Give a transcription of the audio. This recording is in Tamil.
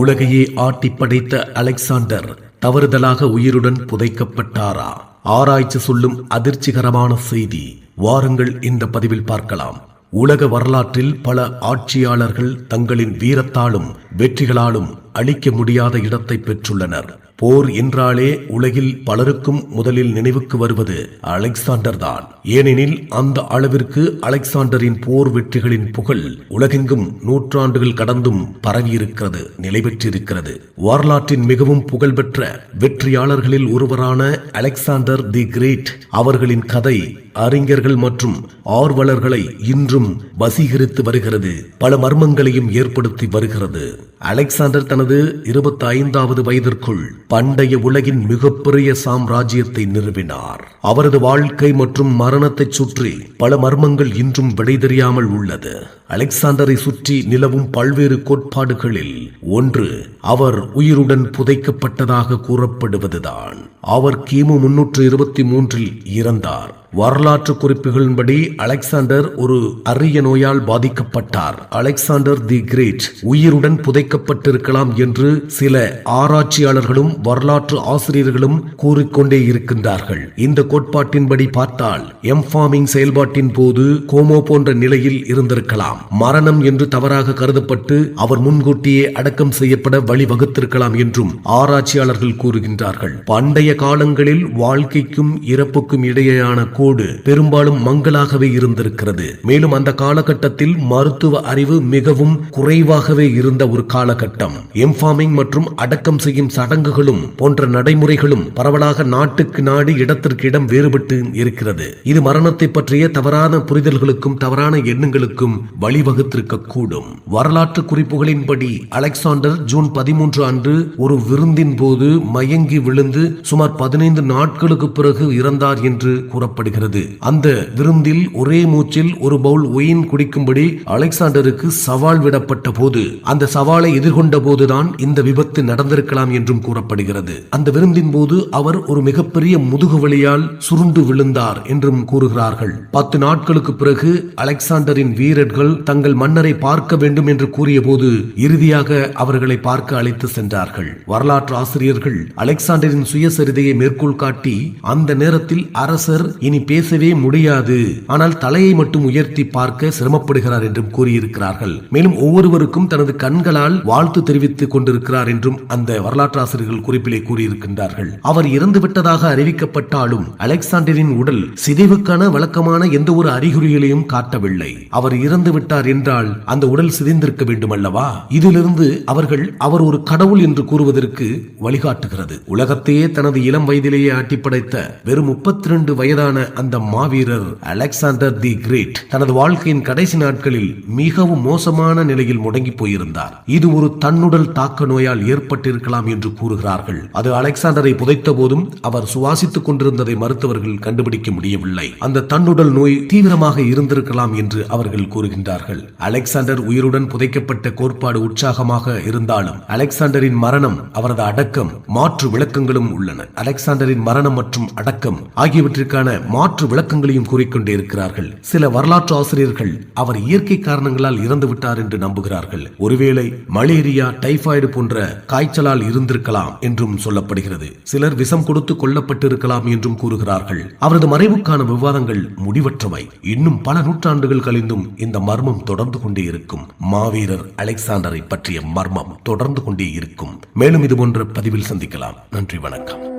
உலகையே ஆட்டி படைத்த அலெக்சாண்டர் தவறுதலாக உயிருடன் புதைக்கப்பட்டாரா? ஆராய்ச்சி சொல்லும் அதிர்ச்சிகரமான செய்தி வாருங்கள் இந்த பதிவில் பார்க்கலாம். உலக வரலாற்றில் பல ஆட்சியாளர்கள் தங்களின் வீரத்தாலும் வெற்றிகளாலும் அழிக்க முடியாத இடத்தை பெற்றுள்ளனர். போர் என்றாலே உலகில் பலருக்கும் முதலில் நினைவுக்கு வருவது அலெக்சாண்டர் தான். ஏனெனில் அந்த அளவிற்கு அலெக்சாண்டரின் போர் வெற்றிகளின் புகழ் உலகெங்கும் நூற்றாண்டுகள் கடந்தும் பரவியிருக்கிறது நிலை பெற்றிருக்கிறது. வரலாற்றின் மிகவும் புகழ்பெற்ற வெற்றியாளர்களில் ஒருவரான அலெக்சாண்டர் தி கிரேட் அவர்களின் கதை அறிஞர்கள் மற்றும் ஆர்வலர்களை இன்றும் வசீகரித்து வருகிறது. பல மர்மங்களையும் ஏற்படுத்தி வருகிறது. அலெக்சாண்டர் தனது இருபத்தி ஐந்தாவது வயதிற்குள் பண்டைய உலகின் மிகப்பெரிய சாம்ராஜ்யத்தை நிறுவினார். அவரது வாழ்க்கை மற்றும் மரணத்தைச் சுற்றி பல மர்மங்கள் இன்றும் விடை தெரியாமல் உள்ளது. அலெக்சாண்டரை சுற்றி நிலவும் பல்வேறு கோட்பாடுகளில் ஒன்று அவர் உயிருடன் புதைக்கப்பட்டதாக கூறப்படுவதுதான். அவர் கிமு முன்னூற்று இருபத்தி மூன்றில் இறந்தார். வரலாற்று குறிப்புகளின்படி அலெக்சாண்டர் ஒரு அரிய நோயால் பாதிக்கப்பட்டார். அலெக்சாண்டர் தி கிரேட் உயிருடன் புதைக்கப்பட்டிருக்கலாம் என்று சில ஆராய்ச்சியாளர்களும் வரலாற்று ஆசிரியர்களும் கூறிக்கொண்டே இருக்கின்றார்கள். இந்த கோட்பாட்டின்படி பார்த்தால் எம்ஃபார்மிங் செயல்பாட்டின் போது கோமோ போன்ற நிலையில் இருந்திருக்கலாம். மரணம் என்று தவறாக கருதப்பட்டு அவர் முன்கூட்டியே அடக்கம் செய்யப்பட வழிவகுத்திருக்கலாம் என்றும் ஆராய்ச்சியாளர்கள் கூறுகின்றார்கள். பண்டைய காலங்களில் வாழ்க்கைக்கும் இறப்புக்கும் இடையேயான கோடு பெரும்பாலும் மங்கலாகவே இருந்திருக்கிறது. மேலும் அந்த காலகட்டத்தில் மருத்துவ அறிவு மிகவும் குறைவாகவே இருந்த ஒரு காலகட்டம். எம்ஃபார்மிங் மற்றும் அடக்கம் செய்யும் சடங்குகளும் போன்ற நடைமுறைகளும் பரவலாக நாட்டுக்கு நாடு இடத்திற்கு இடம் வேறுபட்டு இருக்கிறது. இது மரணத்தை பற்றிய தவறான புரிதல்களுக்கும் தவறான எண்ணங்களுக்கும் வழிவகுத்திருக்க கூடும் வரலாற்று குறிப்புகளின்படி அலெக்சாண்டர் ஜூன் பதிமூன்று அன்று ஒரு விருந்தின் போது மயங்கி விழுந்து சுமார் பதினைந்து நாட்களுக்கு பிறகு இறந்தார் என்று கூறப்படுகிறது. கூறப்படுகிறது அந்த விருந்தில் ஒரே மூச்சில் ஒரு பவுல் ஒயின் குடிக்கும்படி அலெக்சாண்டருக்கு சவால் விடப்பட்ட போது அந்த சவாலை எதிர்கொண்ட போதுதான் இந்த விபத்து நடந்திருக்கலாம் என்றும் கூறப்படுகிறது. அந்த விருந்தின் போது அவர் ஒரு மிகப்பெரிய முதுகு வழியால் சுருண்டு விழுந்தார் என்றும் கூறுகிறார்கள். பத்து நாட்களுக்கு பிறகு அலெக்சாண்டரின் வீரர்கள் தங்கள் மன்னரை பார்க்க வேண்டும் என்று கூறிய போது இறுதியாக அவர்களை பார்க்க அழைத்து சென்றார்கள். வரலாற்று ஆசிரியர்கள் அலெக்சாண்டரின் சுயசரிதையை மேற்கோள் காட்டி அந்த நேரத்தில் அரசர் இனி பேசவே முடியாது. ஆனால் தலையை மட்டும் உயர்த்தி பார்க்க சிரமப்படுகிறார் என்றும் கூறியிருக்கிறார்கள். மேலும் ஒவ்வொருவருக்கும் தனது கண்களால் வாழ்த்து தெரிவித்துக் கொண்டிருக்கிறார் என்றும் அந்த வரலாற்றாசிரியர்கள் குறிப்பிலே கூறியிருக்கின்றார்கள். அவர் இறந்துவிட்டதாக அறிவிக்கப்பட்டாலும் அலெக்சாண்டரின் உடல் சிதைவுக்கான வழக்கமான எந்த ஒரு அறிகுறிகளையும் காட்டவில்லை. அவர் இறந்து விட்டார் என்றால் அந்த உடல் சிதைந்திருக்க வேண்டும் அல்லவா இதிலிருந்து அவர்கள் அவர் ஒரு கடவுள் என்று கூறுவதற்கு வழிகாட்டுகிறது. உலகத்தையே தனது இளம் வயதிலேயே ஆட்டி படைத்த வெறும் முப்பத்தி ரெண்டு வயதான அந்த மாவீரர் அலெக்சாண்டர் தி கிரேட் தனது வாழ்க்கையின் கடைசி நாட்களில் மிகவும் மோசமான நிலையில் முடங்கி போயிருந்தார். இது ஒரு தன்னுடல் தாக்க நோயால் ஏற்பட்டிருக்கலாம் என்று கூறுகிறார்கள். அது அலெக்சாண்டரை புதைத்த போதும் அவர் சுவாசித்துக் கொண்டிருந்ததை மருத்துவர்கள் கண்டுபிடிக்க முடியவில்லை. அந்த தன்னுடல் நோய் தீவிரமாக இருந்திருக்கலாம் என்று அவர்கள் கூறுகின்றார்கள். அலெக்சாண்டர் உயிருடன் புதைக்கப்பட்ட கோட்பாடு உற்சாகமாக இருந்தாலும் அலெக்சாண்டரின் மரணம் அவரது அடக்கம் மாற்று விளக்கங்களும் உள்ளன. அலெக்சாண்டரின் மரணம் மற்றும் அடக்கம் ஆகியவற்றிற்கான மாற்று விளக்கங்களையும் கூறிக்கொண்டே இருக்கிறார்கள் சில வரலாற்று ஆசிரியர்கள் அவர் இயற்கை காரணங்களால் இறந்து விட்டார் என்று நம்புகிறார்கள். ஒருவேளை மலேரியா டைபாய்டு போன்ற காய்ச்சலால் இருந்திருக்கலாம் என்றும் சொல்லப்படுகிறது. சிலர் விஷம் கொடுத்து கொல்லப்பட்டிருக்கலாம் என்றும் கூறுகிறார்கள். அவரது மறைவுக்கான விவாதங்கள் முடிவற்றவை. இன்னும் பல நூற்றாண்டுகள் கழிந்தும் இந்த மர்மம் தொடர்ந்து கொண்டே இருக்கும். மாவீரர் அலெக்சாண்டரை பற்றிய மர்மம் தொடர்ந்து கொண்டே இருக்கும். மேலும் இது போன்ற பதிவில் சந்திக்கலாம். நன்றி வணக்கம்.